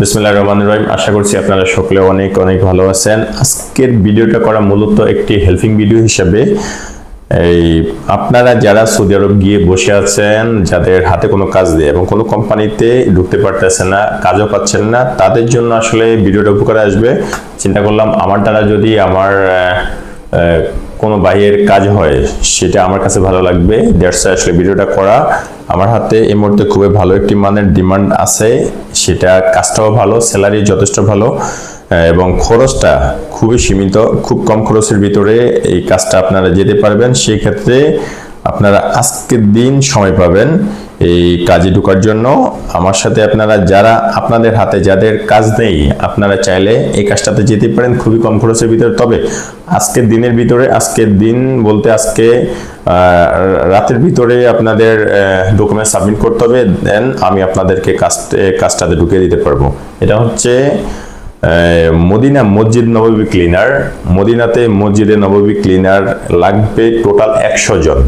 বিসমুল্লাহ রহমান রহিম। আশা করছি আপনারা সকলে অনেক অনেক ভালো আছেন। আজকের ভিডিওটা করা মূলত একটি হেল্পিং ভিডিও হিসাবে। এই, আপনারা যারা সৌদি আরব গিয়ে বসে আছেন, যাদের হাতে কোনো কাজ নেই এবং কোনো কোম্পানিতে ঢুকতে পারতেছেন না, কাজও পাচ্ছেন না, তাদের জন্য আসলে ভিডিওটা উপকারে আসবে। চিন্তা করলাম, আমার দ্বারা যদি আমার কোনো বাইয়ের কাজ হয়, সেটা আমার কাছে ভালো লাগবে। দ্যাটস আসলে ভিডিওটা করা। আমার হাতে এই মুহূর্তে খুবই ভালো একটি মানের ডিমান্ড আছে, সেটা কাজটাও ভালো স্যালারি যথেষ্ট ভালো এবং খরচটা খুবই সীমিত, খুব কম খরচের ভিতরে এই কাজটা আপনারা যেতে পারবেন। সেই ক্ষেত্রে আপনারা আজকের দিন সময় পাবেন এই কাজে ঢোকার জন্য আমার সাথে আপনারা যারা আপনাদের হাতে যাদের কাজ নেই, আপনারা চাইলে এই কাজটাতে যেতে পারেন, খুবই কম খরচের ভিতরে। তবে আজকের দিনের ভিতরে, আজকের দিন বলতে আজকে রাতের ভিতরে আপনাদের ডকুমেন্ট সাবমিট করতে হবে দেন আমি আপনাদেরকে কাজ কাজটাতে ঢুকিয়ে দিতে পারব। এটা হচ্ছে মদিনা মসজিদ নববী ক্লিনার মদিনাতে মসজিদে নববী ক্লিনার লাগবে টোটাল একশো জন।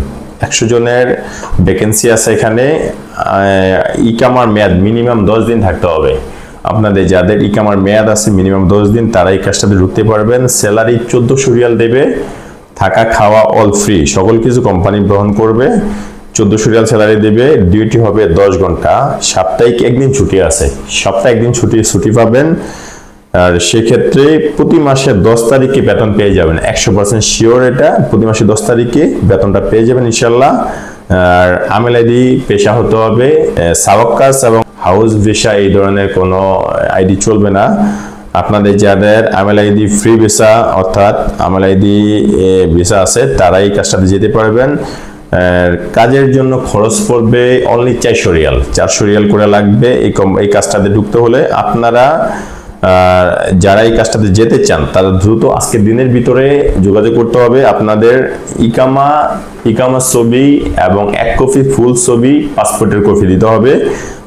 একশো জনের ভ্যাকেন্সি আছে এখানে ইকামার মেয়াদ মিনিমাম দশ দিন থাকতে হবে। আপনাদের যাদের ইকামার মেয়াদ আছে মিনিমাম দশ দিন, তারা এই কাজটাতে ঢুকতে পারবেন। স্যালারি চোদ্দশো রিয়াল দেবে, থাকা খাওয়া অল ফ্রি সকল কিছু কোম্পানি গ্রহণ করবে। চোদ্দশো রিয়াল স্যালারি দেবে ডিউটি হবে দশ ঘণ্টা। সাপ্তাহিক একদিন ছুটি আছে, সপ্তাহে একদিন ছুটি ছুটি পাবেন। আর সেক্ষেত্রে প্রতি মাসে দশ তারিখে বেতন পেয়ে যাবেন। একশো পার্সেন্ট শিওর এটা, প্রতি মাসে দশ তারিখে বেতনটা পেয়ে যাবেন ইনশাল্লাহ আর আমেল আইডি, পেশা হতে হবে সাবকাস এবং হাউস ভিসা এই ধরনের কোনো আইডি চলবে না। আপনাদের যাদের আমেল আইডি ফ্রি ভিসা, অর্থাৎ আমেল আইডি ভিসা আছে, তারাই কাজটাতে যেতে পারবেন। কাজের জন্য খরচ পড়বে অনলি চারশো রিয়াল। চারশো রিয়াল করে লাগবে এই এই কাজটাতে ঢুকতে হলে। আপনারা যারা এই কাজটাতে যেতে চান, তারা দ্রুত আজকের দিনের ভিতরে যোগাযোগ করতে হবে। আপনাদের ইকামা ইকামা ছবি এবং এক কপি ফুল ছবি পাসপোর্টের কপি দিতে হবে।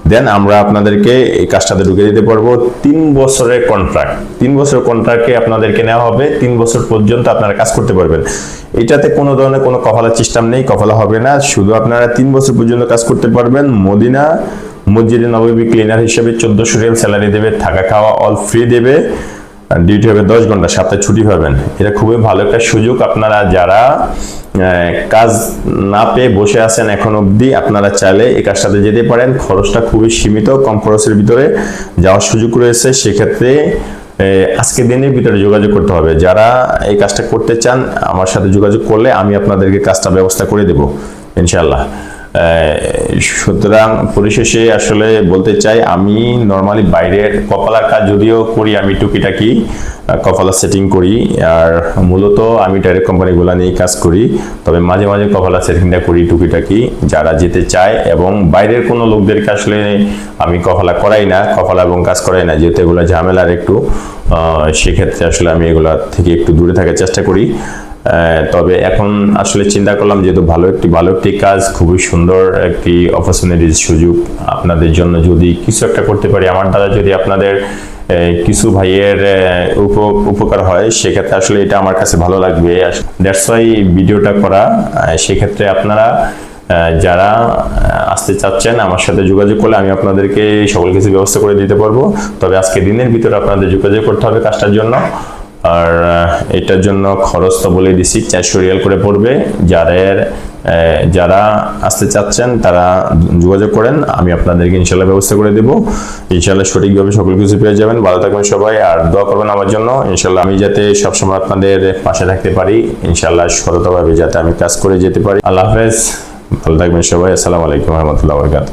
দেন আমরা আপনাদেরকে এই কাজটাতে ঢুকে দিতে পারব। তিন বছরের কন্ট্রাক্ট তিন বছরের কন্ট্রাক্টে আপনাদেরকে নেওয়া হবে। তিন বছর পর্যন্ত আপনারা কাজ করতে পারবেন। এটাতে কোনো ধরনের কোনো কফালা সিস্টেম নেই, কফালা হবে না। শুধু আপনারা তিন বছর পর্যন্ত কাজ করতে পারবেন। মদিনা মসজিদে নবী ক্লিনার হিসেবে চোদ্দশো রিয়াল স্যালারি দেবে, থাকা খাওয়া অল ফ্রি দেবে। ডিউটি হবে দশ ঘণ্টা সপ্তাহে ছুটি পাবেন। এটা খুবই ভালো একটা সুযোগ। আপনারা যারা কাজ না পেয়ে বসে আছেন এখন অবধি আপনারা চাইলে এই কাজটাতে যেতে পারেন। খরচটা খুবই সীমিত কম খরচের ভিতরে যাওয়ার সুযোগ রয়েছে। সেক্ষেত্রে এ, আজকের দিনের ভিতরে যোগাযোগ করতে হবে। যারা এই কাজটা করতে চান আমার সাথে যোগাযোগ করলে আমি আপনাদেরকে কাজটা ব্যবস্থা করে দেব ইনশাল্লাহ সুতরাং পরিশেষে আসলে বলতে চাই আমি নর্মালি বাইরের কপালার কাজ যদিও করি আমি টুকিটাকি আহ, কপালা সেটিং করি আর মূলত আমি ডাইরেক্ট কোম্পানিগুলো নিয়ে কাজ করি তবে মাঝে মাঝে কপালা সেটিংটা করি টুকিটাকি যারা যেতে চায় এবং বাইরের কোনো লোকদেরকে আসলে আমি কপালা করাই না কপালা এবং কাজ করাই না যেহেতু এগুলো ঝামেলার একটু সেক্ষেত্রে আসলে আমি এগুলা থেকে একটু দূরে থাকার চেষ্টা করি। তবে এখন আসলে চিন্তা করলাম যেহেতু ভালো একটি ভালো একটি কাজ, খুবই সুন্দর একটি অপরচুনিটির সুযোগ আপনাদের জন্য যদি কিছু একটা করতে পারি। আমার দ্বারা যদি আপনাদের কিছু ভাইয়ের উপ- উপকার হয়, সেক্ষেত্রে আসলে এটা আমার কাছে ভালো লাগবে। দ্যাটস ওয়াই ভিডিওটা করা। সেক্ষেত্রে আপনারা যারা আসতে চাচ্ছেন আমার সাথে যোগাযোগ করলে আমি আপনাদেরকে সকল কিছু ব্যবস্থা করে দিতে পারব। তবে আজকে দিনের ভিতরে আপনাদের যোগাযোগ করতে হবে কাজটার জন্য। আর এটার জন্য খরচ তো বলে দিছি, চারশো রিয়াল করে পড়বে। যাদের যারা আসতে চাচ্ছেন, তারা যোগাযোগ করেন, আমি আপনাদেরকে ইনশাল্লাহ ব্যবস্থা করে দেবো। ইনশাল্লাহ সঠিকভাবে সকল কিছু পেয়ে যাবেন। ভালো থাকবেন সবাই, আর দোয়া করবেন আমার জন্য। ইনশাল্লাহ আমি যাতে সবসময় আপনাদের পাশে থাকতে পারি, ইনশাল্লাহ সততাভাবে যাতে আমি কাজ করে যেতে পারি। আল্লাহ হাফেজ। ভালো থাকবেন সবাই। আসসালামু আলাইকুম রহমতুল্লাহ বরকাত